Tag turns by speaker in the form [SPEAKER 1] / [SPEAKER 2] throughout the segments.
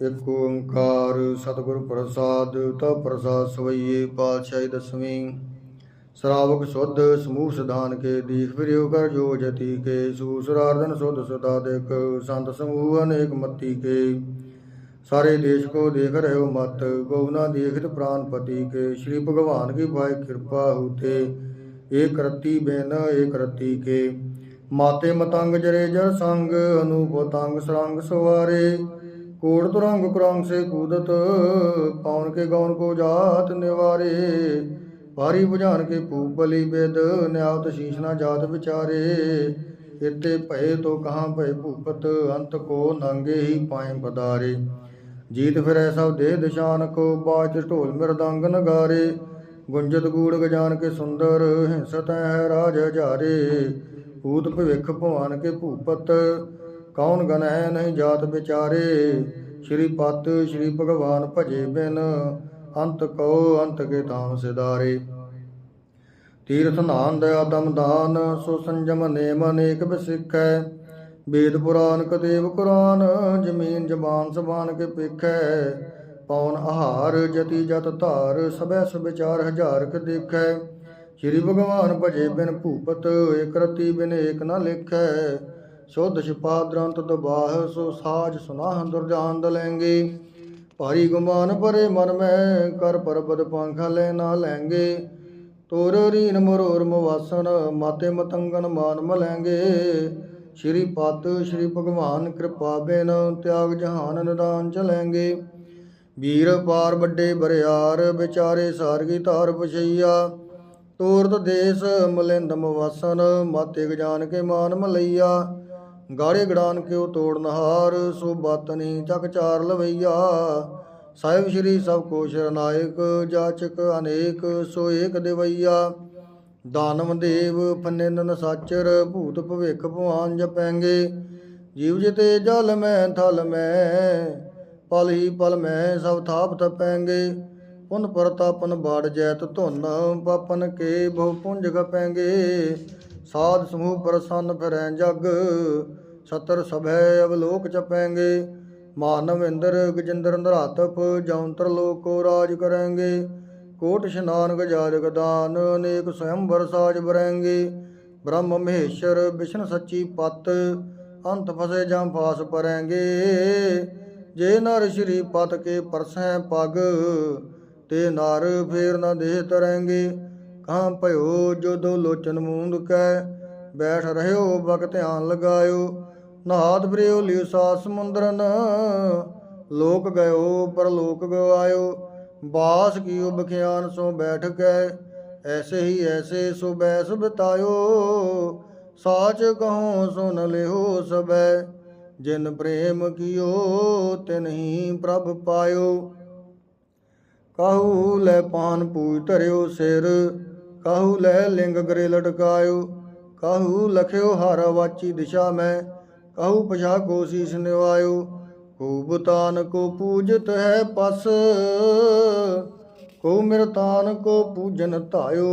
[SPEAKER 1] ਇਕ ਓੰਕਾਰ ਸਤਿਗੁਰ ਪ੍ਰਸਾਦ, ਤਾ ਪ੍ਰਸਾਦ ਸਵਈਏ ਪਾਤਸ਼ਾਹੀ ਦਸਵੀਂ। ਸ਼ਰਾਵਕ ਸੁਧ ਸਮੂਹ ਸਿਧਾਨ ਕੇ, ਦੀਖ ਫਿਰਿਓ ਕਰ ਜੋ ਜਤੀ ਕੇ। ਸੂਸਰਾਰਦਨ ਸੁਧ ਸਦਾ ਦੇਖ, ਸੰਤ ਸਮੂਹ ਅਨੇਕ ਮਤੀ ਕੇ। ਸਾਰੇ ਦੇਸ਼ ਕੋ ਦੇਖ ਰਹਿਓ ਮਤ ਗੋ ਨਾ ਦੇਖਤ ਪ੍ਰਾਨਪਤੀ ਕੇ। ਸ਼੍ਰੀ ਭਗਵਾਨ ਕੀ ਭਾਈ ਕਿਰਪਾ ਹੋਤੇ ਏਕ ਰਤੀ ਬੇਨ ਏਕ ਰਤੀ ਕੇ। ਮਾਤੇ ਮਤੰਗ ਜਰੇ ਜਰ ਸੰਗ, ਅਨੂਪ ਤੰਗ ਸਰੰਗ ਸਵਾਰੇ। ਕੋੜ ਤੁਰੰਗ ਕੁਰੰਗ ਸੇ ਕੂਦਤ, ਪਾਉਣ ਕੇ ਗੌਨ ਕੋ ਜਾਤ ਨਿਵਾਰੇ। ਭਾਰੀ ਬੁਝਾਨ ਕੇ ਪੂਪਲੀ ਬੇਦ, ਨਿਆਵਤ ਸ਼ੀਸ਼ ਨਾ ਜਾਤ ਵਿਚਾਰੇ। ਇਤੇ ਭਏ ਤੋ ਕਹਾਂ ਭਏ ਭੂਪਤ, ਅੰਤ ਕੋ ਨੰਗੇ ਹੀ ਪਾਏ ਪਦਾਰੇ। ਜੀਤ ਫਿਰੈ ਸਭ ਦੇਹ ਦਿਸ਼ਾਨ ਕੋ ਬਾਜ ਢੋਲ ਮਿਰਦੰਗ ਨਗਾਰੇ। ਗੁੰਜਤ ਗੂੜ ਗਜਾਨ ਕੇ ਸੁੰਦਰ, ਹਿੰਸਤ ਹੈ ਰਾਜ ਹਜਾਰੇ। ਭੂਤ ਭਵਿਖ ਭਵਾਨ ਕੇ ਭੂਪਤ ਕੌਣ ਗਨ ਹੈ ਨਹੀਂ ਜਾਤ ਵਿਚਾਰੇ? ਸ਼੍ਰੀ ਪਤ ਸ਼੍ਰੀ ਭਗਵਾਨ ਭਜੇ ਬਿਨ, ਅੰਤ ਕੋ ਅੰਤ ਕੇ ਧਾਮ ਸਿਦਾਰੇ ਤੀਰਥ ਨਾਨ ਦਇਆ ਦਮ ਦਾਨ, ਸੋ ਸੰਜਮ ਨੇਮ ਅਨੇਕ ਬਿਸਿਖੈ ਵੇਦ ਪੁਰਾਨ ਕਦੇਵ ਕੁਰਾਨ, ਜ਼ਮੀਨ ਜ਼ਬਾਨ ਜ਼ਬਾਨ ਕੇ ਪੇਖੈ। ਪੌਨ ਆਹਾਰ ਜਤੀ ਜਤ ਧਾਰ, ਸਭੈ ਸਭ ਵਿਚਾਰ ਹਜ਼ਾਰ ਕ ਦੇਖੈ। ਸ਼੍ਰੀ ਭਗਵਾਨ ਭਜੇ ਬਿਨ ਭੂਪਤ, ਏਕ ਰਤੀ ਬਿਨ ਏਕ ਨ ਲਿਖੈ। ਸ਼ੁੱਧ ਛਪਾ ਦਰੰਤ ਦਬਾਹ, ਸੋ ਸਾਜ ਸੁਨਾਹ ਦੁਰਜਾਨ ਦਲੈਂਗੇ ਭਾਰੀ ਗੁਮਾਨ ਭਰੇ ਮਨ ਮੈਂ, ਕਰ ਪਰਬਤ ਪੰਖ ਲੈ ਨਾ ਲੈਂਗੇ। ਤੋਰ ਰੀਨ ਮਰੋਰ ਮਵਾਸਨ ਮਾਤੇ ਮਤੰਗਨ ਮਾਨ ਮਲੈਂਗੇ ਸ਼੍ਰੀ ਪਤ, ਸ਼੍ਰੀ ਭਗਵਾਨ ਕਿਰਪਾ ਬਿਨ ਤਿਆਗ ਜਹਾਨ ਨਿਦਾਨ ਚਲੈਂਗੇ ਵੀਰ ਪਾਰ ਵੱਡੇ ਬਰਿਆਰ, ਵਿਚਾਰੇ ਸਾਰਗੀ ਧਾਰ ਪਛਈਆ। ਤੋਰਤ ਦੇਸ ਮਲਿੰਦ ਮਵਾਸਨ ਮਾਤੇ ਗਜਾਨ ਕੇ ਮਾਨ ਮਲਈਆ ਗਾੜੇ ਗੜਾਨ ਕਿਉ ਤੋੜ ਨਹਾਰ, ਸੋ ਬਾਤਨੀ ਚੱਕ ਚਾਰ ਲਵਈਆ। ਸਾਹਿਬ ਸ਼੍ਰੀ ਸਭ ਕੋ ਸ਼ਰਨਾਇਕ ਜਾਚਕ ਅਨੇਕ, ਸੋ ਏਕ ਦੇਵਈਆ। ਦਾਨਵ ਦੇਵ ਫਨਿੰਦਨ ਸਾਚਰ, ਭੂਤ ਭਵਿਖ ਭਵਾਨ ਜਪੈਂਗੇ। ਜੀਵ ਜਿਤੇ ਜਲ ਮੈਂ ਥਲ ਮੈਂ, ਪਲ ਹੀ ਪਲ ਮੈਂ ਸਭ ਥਾਪ ਤਪੈਂਗੇ ਪੁਨ ਪਰਤਾਪਨ ਬਾੜ ਜੈਤ ਧੁਨ, ਪਾਪਨ ਕੇ ਬਹੁ ਪੁੰਜ ਗਪੈਂਗੇ। ਸਾਧ ਸਮੂਹ ਪ੍ਰਸੰਨ ਫਿਰੈ ਜਗ, ਸਤਰ ਸਭੈ ਅਵਲੋਕ ਚਪੈਂਗੇ। ਮਾਨਵ ਇੰਦਰ ਗਜਿੰਦਰ ਨਰਾਤਪ ਜੌਂਤਰ ਲੋਕ ਕੋ ਰਾਜ ਕਰਾਂਗੇ। ਕੋਟ ਇਸ਼ਨਾਨ ਗਜਾਜ ਗਦਾਨ, ਅਨੇਕ ਸਵੰਬਰ ਸਾਜ ਬਰੈਂਗੇ। ਬ੍ਰਹਮ ਮਹੇਸ਼ਰ ਵਿਸ਼ਨ ਸੱਚੀ ਪਤ, ਅੰਤ ਫਸੇ ਜਾਂ ਫਾਸ ਪਰੈਂਗੇ। ਜੇ ਨਰ ਸ਼੍ਰੀ ਪਤ ਕੇ ਪਰਸੈ ਪਗ, ਤੇ ਨਰ ਫੇਰ ਨਾ ਦੇਹ ਤਰੈਂਗੇ। ਕਹਾਂ ਭਇਓ ਜੋ ਲੋਚਨ ਮੂੰਦ ਕੈ। ਬੈਠ ਰਹਿਓ ਬਕ ਧਿਆਨ ਲਗਾਇਓ। ਨਹਾਤ ਬਰਿਓ ਲਿਓ ਸਾਸ ਸਮੁੰਦਰਨ। ਲੋਕ ਗਇਓ ਪਰ ਲੋਕ ਗਵਾਇਓ। ਬਾਸ ਕੀਓ ਬਖਿਆਨ, ਸੋ ਬੈਠ ਕੈ। ਐਸੇ ਹੀ ਐਸੇ ਸੋ ਬੈਸ ਬਿਤਾਇਓ। ਸਾਚ ਕਹੋ ਸੁਨ ਲਿਓ ਸਬੈ। ਜਿਨ ਪ੍ਰੇਮ ਕੀਓ, ਤਿਨ ਹੀ ਪ੍ਰਭ ਪਾਇਓ। ਕਾਹੂ ਲੈ ਪਾਨ ਪੂਜ ਧਰਿਓ ਸਿਰ। ਕਾਹੂ ਲੈ ਲਿੰਗ ਗਰੇ ਲਟਕਾਇਓ, ਕਾਹੂ ਲਖਿਓ ਹਰ ਵਾਚੀ ਦਿਸ਼ਾ ਮੈਂ, ਕਾਹੂ ਪਛਾ ਕੋ ਸੀਸ ਨਿਵਾਇਓ, ਕੋ ਬਤਾਨ ਕੋ ਪੂਜਤ ਹੈ ਪਸ, ਕੋ ਮਿਰਤਾਨ ਕੋ ਪੂਜਨ ਧਾਇਓ,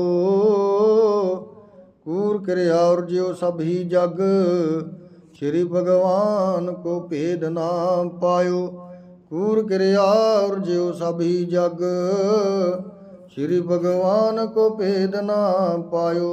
[SPEAKER 1] ਕੂਰ ਕਿਰਿਆ ਔਰ ਜਿਉ ਸਭ ਹੀ ਜਗ, ਸ਼੍ਰੀ ਭਗਵਾਨ ਕੋ ਭੇਦ ਨਾ ਪਾਇਓ, ਕੂਰ ਕਿਰਿਆ ਔਰ ਜਿਉ ਸਭ ਹੀ ਜਗ। ਸ੍ਰੀ ਭਗਵਾਨ ਕੋ ਭੇਦ ਨਾ ਪਾਇਓ।